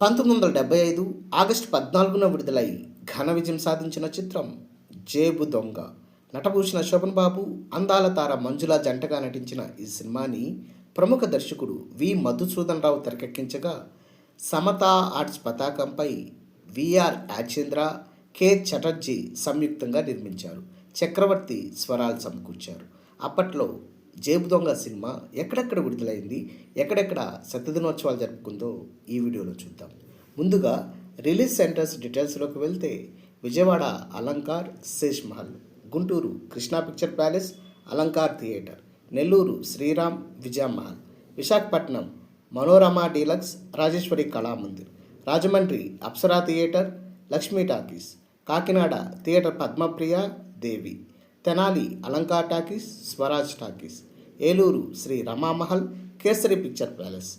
పంతొమ్మిది వందల డెబ్బై ఐదు ఆగస్టు పద్నాలుగున విడుదలై ఘన విజయం సాధించిన చిత్రం జేబు దొంగ. నటభూషణ శోభన్ బాబు అందాల తార మంజుల జంటగా నటించిన ఈ సినిమాని ప్రముఖ దర్శకుడు వి. మధుసూదన్ రావు తెరకెక్కించగా సమతా ఆర్ట్స్ పతాకంపై విఆర్ యాచేంద్ర కె. చటర్జీ సంయుక్తంగా నిర్మించారు. చక్రవర్తి స్వరాలు సమకూర్చారు. అప్పట్లో జేబు దొంగ సినిమా ఎక్కడెక్కడ విడుదలైంది ఎక్కడెక్కడ శతదినోత్సవాలు జరుపుకుందో ఈ వీడియోలో చూద్దాం. ముందుగా రిలీజ్ సెంటర్స్ డీటెయిల్స్లోకి వెళ్తే Vijayawada Alankar Shesh Mahal Guntur Krishna picture palace Alankar theatre Nellore Sriram Vijaya Mahal Visakhapatnam Manorama deluxe Rajeshwari Kalamandir Rajahmundry Apsara theatre Lakshmi talkies Kakinada theatre Padmapriya Devi. Tenali Alankar talkies Swaraj talkies. Eluru Sri Ramamahal Kesari picture palace.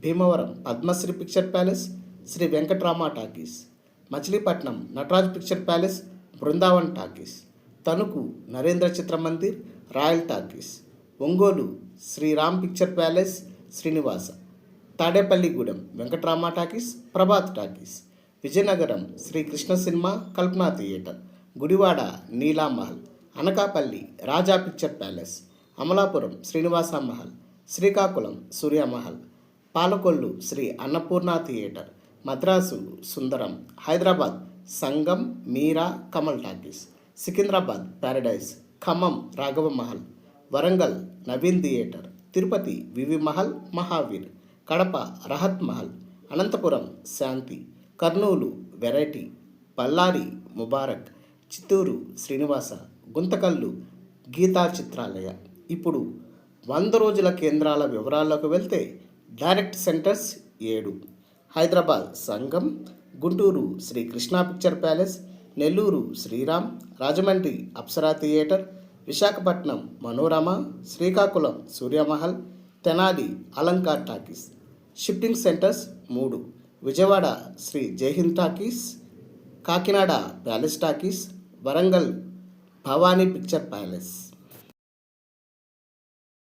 Bhimavaram Padmasri picture palace Sri Venkatrama talkies. Machilipatnam Nataraj picture palace Brindavan talkies. Tanuku Narendra Chitra Mandir royal talkies. Ongole Sriram picture palace Srinivasa. Tadepalligudem Venkatrama talkies Prabhat talkies. Vizianagaram Srikrishna cinema Kalpana theatre. Gudivada Neelamahal. Anakapalli Raja picture palace Amalapuram Srinivasa Mahal Srikakulam Suryamahal Palakollu Sri Annapurna theatre Madras Sundaram Hyderabad Sangam Meera Kamal talkies Secunderabad paradise Khammam Raghava Mahal Warangal Naveen theatre Tirupati VV Mahal Mahaveer Kadapa Rahat Mahal Anantapur Shanti Kurnool variety Bellary Mubarak Chittoor Srinivasa Guntakal Geetha Chitralaya ఇప్పుడు వంద రోజుల కేంద్రాల వివరాల్లోకి వెళ్తే direct centres ఏడు. Hyderabad Sangam Guntur Sri Krishna picture palace Nellore Sriram Rajahmundry Apsara theatre Visakhapatnam Manorama Srikakulam Suryamahal Tenali Alankar talkies. Shifting centres మూడు. Vijayawada Sri Jaihind talkies Kakinada palace talkies Warangal Bhavani picture palace.